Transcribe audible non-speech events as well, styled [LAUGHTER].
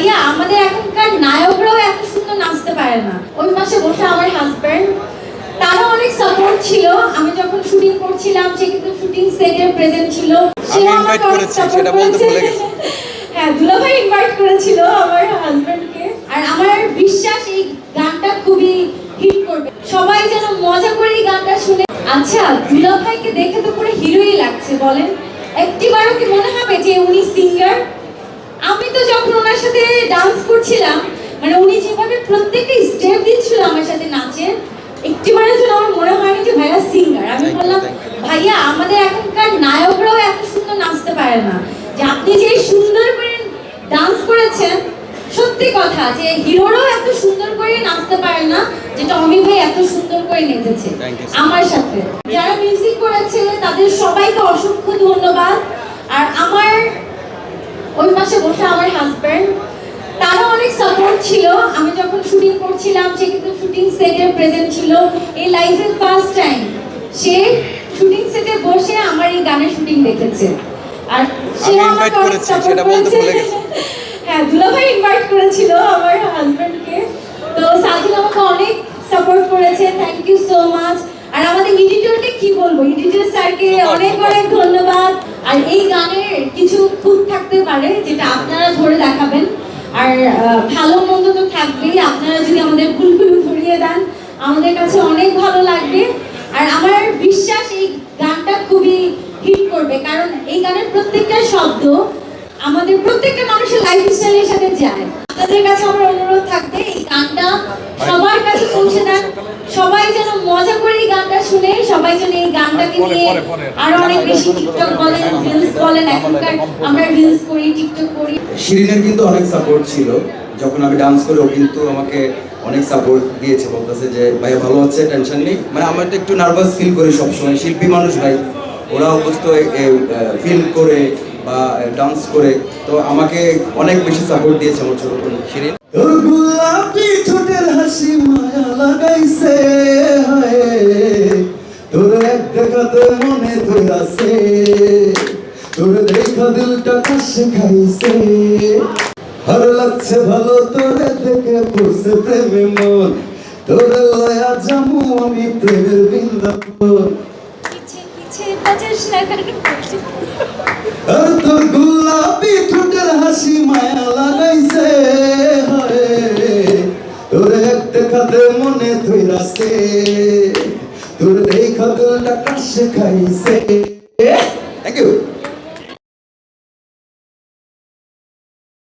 ভাইয়া আমাদের এখনকার নায়করাও এত সুন্দর নাচতে পারে না। ওই পাশে বসে আমার হাজবেন্ড তারও অনেক সাপোর্ট ছিল। আমি যখন শুটিং করছিলাম সে কিন্তু শুটিং সেটে প্রেজেন্ট ছিল। আমি আমাকে অনেক বলতে করেছে। [LAUGHS] হ্যাঁ দুলাভাই ইনভাইট করেছিল আমার হাজবেন্ডকে আর আমার বিশ্বাস এই গানটা খুবই হিট করবে। সবাই যেন মজা করে এই গানটা শুনে। আচ্ছা দুলাভাইকে দেখে তো পুরো হিরোই লাগছে বলেন। একটিবারও কি মনে হবে যে উনি সিঙ্গার আমি তো যখন ওনার সাথে ডান্স করছিলাম মানে উনি যেভাবে প্রত্যেকটা স্টেপ দিচ্ছিল আমার সাথে নাচে একটিবারের জন্য আমার মনে হয়নি যে ভাইয়া সিঙ্গার আমি বললাম ভাইয়া আমাদের এখনকার নায়করাও এত সুন্দর নাচতে পারে না। যে আপনি যে সুন্দর করে ডান্স করেছেন সত্যি কথা যে হিরোরাও এত সুন্দর করে নাচতে পারে না যেটা অমি ভাই এত সুন্দর করে নেচেছে. আমার সাথে। যারা মিউজিক করেছে তাদের সবাইকে অসংখ্য ধন্যবাদ। আর আমার ওই পাশে বসে আমার হাজবেন্ড ছিল আমি যখন শুটিং করছিলাম সে কিন্তু শুটিং সেটে প্রেজেন্ট ছিল। এই লাইফের ফার্স্ট টাইম সে শুটিং সেটে বসে আমার এই গানের শুটিং দেখেছে। আর সে আমাকে অনেক করেছি। হ্যাঁ দুলাভাই ইনভাইট করেছিল আমার হাজবেন্ডকে তো সাজিদ আমাকে অনেক সাপোর্ট করেছে থ্যাংক ইউ সো মাচ আর আমাদের এডিটরকে কি বলব? এডিটর স্যারকে অনেক অনেক ধন্যবাদ। আর এই গানের কিছু খুঁত থাকতে পারে যেটা আপনারা ধরে দেখাবেন। আর ভালো মন্দ তো থাকবেই। আপনারা যদি আমাদের ভুলগুলো ধরিয়ে দেন, আমাদের কাছে অনেক ভালো লাগবে। আর আমার বিশ্বাস, এই গানটা খুবই হিট করবে। কারণ এই গানের প্রত্যেকটা শব্দ আমাদের প্রত্যেকটা মানুষের লাইফ স্টাইলের সাথে যায়। আপনাদের কাছে আমার অনুরোধ থাকবে, এই গানটা সবার কাছে পৌঁছে দেন। সবাই যেন মজা করে এই গানটা শুনে সবাই যেন এই গানটাকে পরে, নিয়ে পরে, পরে। আরও অনেক বেশি টিকটক বলেন রিলস বলেন এখনকার আমরা রিলস করি টিকটক করি। শিরিনের কিন্তু অনেক সাপোর্ট ছিল। যখন আমি ডান্স করে ও কিন্তু আমাকে অনেক সাপোর্ট দিয়েছে বলতেছে যে ভাইয়া ভালো হচ্ছে টেনশন নেই। মানে আমি তো একটু নার্ভাস ফিল করি সবসময়। শিল্পী মানুষ ভাই ওরা অবশ্য ফিল করে বা ডান্স করে। তো আমাকে অনেক বেশি সাপোর্ট দিয়েছে আমার ছোট বোন শিরিন। হাসি মায়া লাগাইছে। দেখাতে মনে ধরাছে। তোর দেখা দিলটা খাইছে আর লাগছে ভালো তোরে দেখে বসে প্রেমে মন। তোর লয়া জামু আমি প্রেমের বৃন্দাবন। আর তোর গোলাপি ঠোঁটের হাসি মায়া লাগাইছে। তোর এক দেখাতে মনে ধইরাছে তোর দেখা গলটা কাশে খাইছে থ্যাংক ইউ